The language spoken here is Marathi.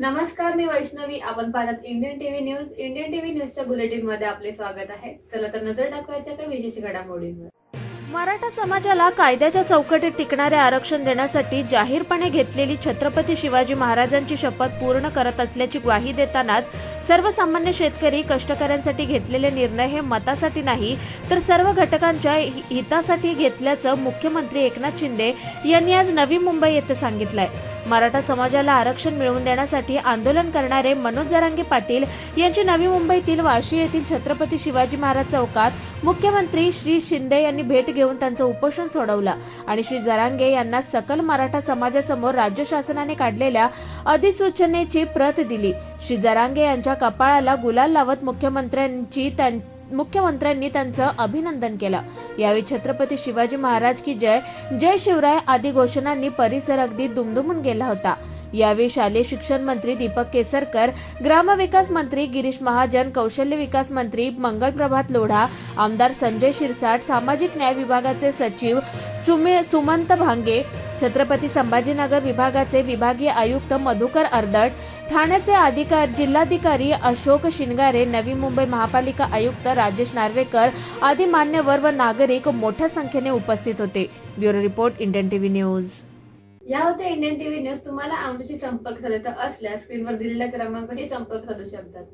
नमस्कार मी वैष्णवी. आपण पाहतात Indian TV news Indian TV न्यूजच्या बुलेटिनमध्ये आपले स्वागत आहे. चला तर नजर टाकवायच्या काही विशेष घडामोडींवर. मराठा समाजाला कायद्याच्या चौकटीत टिकणारे आरक्षण देण्यासाठी जाहीरपणे घेतलेली छत्रपती शिवाजी महाराजांची शपथ पूर्ण करत असल्याची ग्वाही देतानाच सर्वसामान्य शेतकरी कष्टकऱ्यांसाठी घेतलेले निर्णय हे मतासाठी नाही तर सर्व घटकांच्या हि- हितासाठी घेतल्याचं मुख्यमंत्री एकनाथ शिंदे यांनी आज नवी मुंबई येथे सांगितलंय. मराठा समाजाला आरक्षण मिळवून देण्यासाठी आंदोलन करणारे मनोज जरांगे पाटील यांची नवी मुंबईतील वाशी येथील छत्रपती शिवाजी महाराज चौकात मुख्यमंत्री श्री शिंदे यांनी भेट घेऊन त्यांचं उपोषण सोडवलं. आणि श्री जरांगे यांना सकल मराठा समाजासमोर राज्य शासनाने काढलेल्या अधिसूचनेची प्रत दिली. श्री जरांगे यांच्या कपाळाला गुलाल लावत मुख्यमंत्र्यांची त्यां मुख्यमंत्र्यांनी त्यांचं अभिनंदन केलं. यावेळी छत्रपती शिवाजी महाराज की जय जय शिवराय आदी घोषणांनी परिसर अगदी दुमदुमून गेला होता. यावेळी शालेय शिक्षण मंत्री दीपक केसरकर ग्रामविकास मंत्री गिरीश महाजन कौशल्य विकास मंत्री मंगलप्रभात लोढा आमदार संजय शिरसाट सामाजिक न्याय विभागाचे सचिव सुमे सुमंत भांगे छत्रपती संभाजीनगर विभागाचे विभागीय आयुक्त मधुकर अर्दड ठाण्याचे अधिकार जिल्हाधिकारी अशोक शिनगारे नवी मुंबई महापालिका आयुक्त राजेश नार्वेकर आदी मान्यवर व नागरिक मोठ्या संख्येने उपस्थित होते. Bureau report Indian TV news. या होत्या इंडियन टीव्ही न्यूज. तुम्हाला आमच्याशी संपर्क साधायचा असल्यास स्क्रीनवर दिलेल्या क्रमांकाशी संपर्क साधू शकतात.